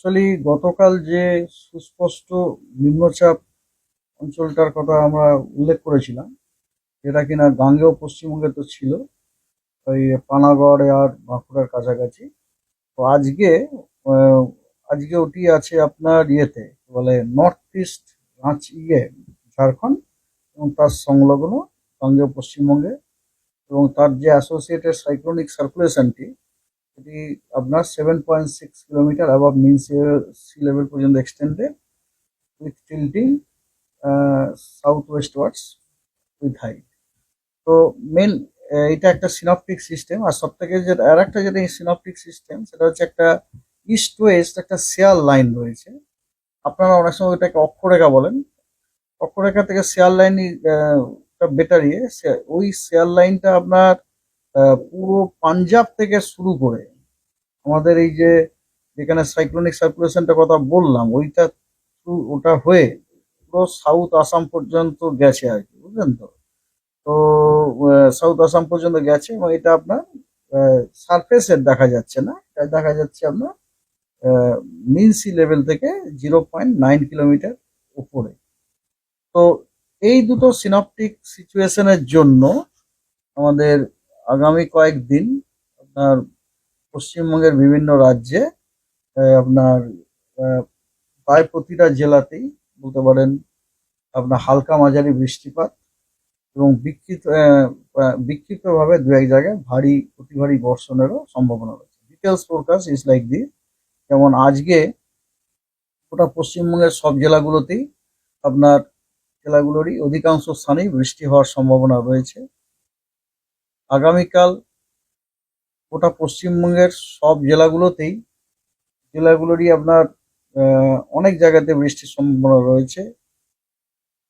Actually গতকাল যে সুস্পষ্ট নিম্নচাপ অঞ্চলটার কথা আমরা উল্লেখ করেছিলাম যেটা কিনা গাঙ্গেয় পশ্চিমবঙ্গে তো ছিল, ওই পানাগড় আর বাঁকুড়ার কাছাকাছি। তো আজকে আজকে ওটি আছে আপনার ইয়েতে বলে নর্থ ইস্ট রাঁচ ইয়ে ঝাড়খণ্ড, এবং তার সংলগ্ন গাঙ্গেয় পশ্চিমবঙ্গে, এবং তার যে অ্যাসোসিয়েটেড সাইক্লোনিক সার্কুলেশনটি এটি আপনার seven point six kilometre above mean sea level পর্যন্ত extended with tilting south westwards with height তো মেন এটা একটা সিনপটিক সিস্টেম আর সব থেকে যে, আর একটা যেটা সিনপটিক সিস্টেম সেটা হচ্ছে একটা ইস্ট ওয়েস্ট একটা শেয়ার লাইন রয়েছে। আপনারা অনেক সময় এটাকে অক্ষরেখা বলেন। অক্ষরেখা থেকে শেয়ার লাইন বেটার ইয়ে ওই শেয়ার লাইনটা আপনার পুরো পাঞ্জাব থেকে শুরু করে আমাদের এই যে যেখানে সাইক্লোনিক সার্কুলেশনটা কথা বললাম, ওইটা ওটা হয়ে পুরো সাউথ আসাম পর্যন্ত গেছে আর কি, বুঝলেন তো? তো সাউথ আসাম পর্যন্ত গেছে এবং এটা আপনার সারফেসের দেখা যাচ্ছে না, এটা দেখা যাচ্ছে আপনার মিন সি লেভেল থেকে জিরো পয়েন্ট নাইন কিলোমিটার উপরে। তো এই দুটো সিনপটিক সিচুয়েশনের জন্য আমাদের আগামী কয়েকদিন আপনার পশ্চিমবঙ্গের বিভিন্ন রাজ্যে আপনার প্রায় প্রতিটা জেলাতেই বলতে পারেন আপনার হালকা মাঝারি বৃষ্টিপাত এবং বিক্ষিপ্ত বিক্ষিপ্তভাবে দু এক জায়গায় ভারী, অতি ভারী বর্ষণেরও সম্ভাবনা রয়েছে। Details forecast is like this যেমন আজকে গোটা পশ্চিমবঙ্গের সব জেলাগুলোতেই আপনার জেলাগুলোরই অধিকাংশ স্থানেই বৃষ্টি হওয়ার সম্ভাবনা রয়েছে। আগামীকাল গোটা পশ্চিমবঙ্গের সব জেলাগুলোতেই, জেলাগুলোরই আপনার অনেক জায়গাতে বৃষ্টির সম্ভাবনা রয়েছে।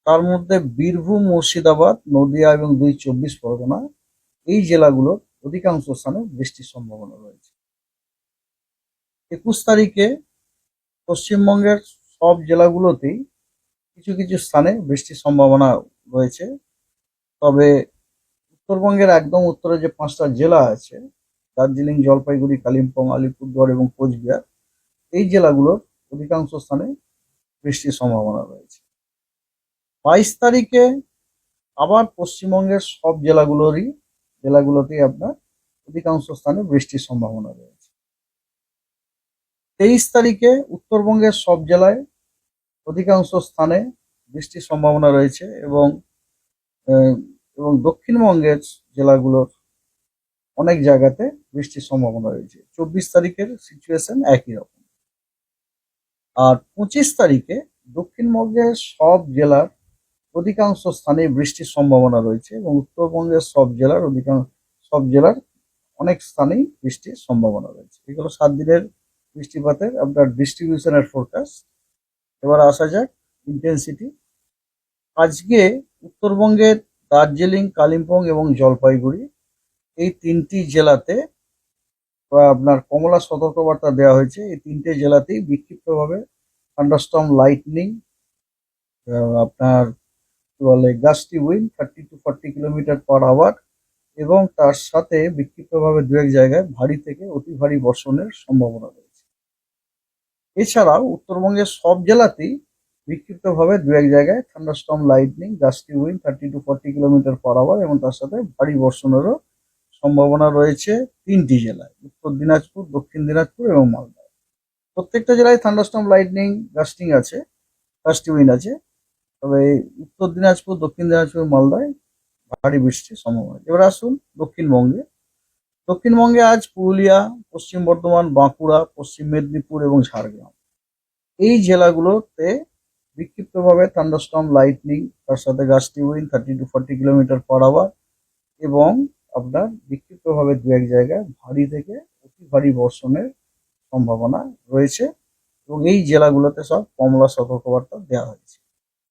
তার মধ্যে বীরভূম, মুর্শিদাবাদ, নদিয়া এবং দুই চব্বিশ পরগনা এই জেলাগুলোর অধিকাংশ স্থানে বৃষ্টির সম্ভাবনা রয়েছে। একুশ তারিখে পশ্চিমবঙ্গের সব জেলাগুলোতেই কিছু কিছু স্থানে বৃষ্টির সম্ভাবনা রয়েছে। তবে উত্তরবঙ্গের একদম উত্তরে যে পাঁচটা জেলা আছে, দার্জিলিং, জলপাইগুড়ি, কালিম্পং, আলিপুরদুয়ার এবং কোচবিহার, এই জেলাগুলোর অধিকাংশ স্থানে বৃষ্টির সম্ভাবনা রয়েছে। বাইশ তারিখে আবার পশ্চিমবঙ্গের সব জেলাগুলোরই জেলাগুলোতেই আপনার অধিকাংশ স্থানে বৃষ্টির সম্ভাবনা রয়েছে। তেইশ তারিখে উত্তরবঙ্গের সব জেলায় অধিকাংশ স্থানে বৃষ্টির সম্ভাবনা রয়েছে এবং এবং দক্ষিণবঙ্গের জেলাগুলোর অনেক জায়গাতে বৃষ্টির সম্ভাবনা রয়েছে। চব্বিশ তারিখের সিচুয়েশন একই রকম। আর পঁচিশ তারিখে দক্ষিণবঙ্গের সব জেলার অধিকাংশ স্থানে বৃষ্টির সম্ভাবনা রয়েছে এবং উত্তরবঙ্গের সব জেলার অধিকাংশ, সব জেলার অনেক স্থানেই বৃষ্টির সম্ভাবনা রয়েছে। এগুলো সাত দিনের বৃষ্টিপাতের আপনার ডিস্ট্রিবিউশনের ফোরকাস্ট এবার আসা যাক ইন্টেন্সিটি আজকে উত্তরবঙ্গের দার্জিলিং, কালিম্পং এবং জলপাইগুড়ি, এই তিনটি জেলাতে আপনার কমলা সতর্কবার্তা দেওয়া হয়েছে। এই তিনটে জেলাতেই বিক্ষিপ্তভাবে থান্ডারস্টর্ম লাইটনিং আপনার কি বলে gusty wind thirty to forty kilometre per hour এবং তার সাথে বিক্ষিপ্তভাবে দু এক জায়গায় ভারী থেকে অতি ভারী বর্ষণের সম্ভাবনা রয়েছে। এছাড়াও উত্তরবঙ্গের সব জেলাতেই বিক্ষিপ্তভাবে দু এক জায়গায় thunderstorm lightning gusty wind thirty to forty kilometre per hour এবং তার সাথে ভারী বর্ষণেরও সম্ভাবনা রয়েছে তিনটি জেলায়, উত্তর দিনাজপুর, দক্ষিণ দিনাজপুর এবং মালদা। প্রত্যেকটা জেলায় থান্ডারস্টর্ম লাইটনিং গাস্টিং আছে গাস্টি উইন আছে, তবে উত্তর দিনাজপুর, দক্ষিণ দিনাজপুর, মালদায় ভারী বৃষ্টির সম্ভাবনা এবার আসুন দক্ষিণবঙ্গে। দক্ষিণবঙ্গে আজ পুরুলিয়া, পশ্চিম বর্ধমান, বাঁকুড়া, পশ্চিম মেদিনীপুর এবং ঝাড়গ্রাম। এই জেলাগুলোতে বিক্ষিপ্তভাবে থান্ডারস্টর্ম লাইটনিং তার সাথে গাছটি wind thirty to forty kilometre per hour এবং আপনার বিক্ষিপ্তভাবে দু এক জায়গায় ভারী থেকে অতি ভারী বর্ষণের সম্ভাবনা রয়েছে এবং এই জেলাগুলোতে সব কমলা সতর্কবার্তা দেওয়া হয়েছে।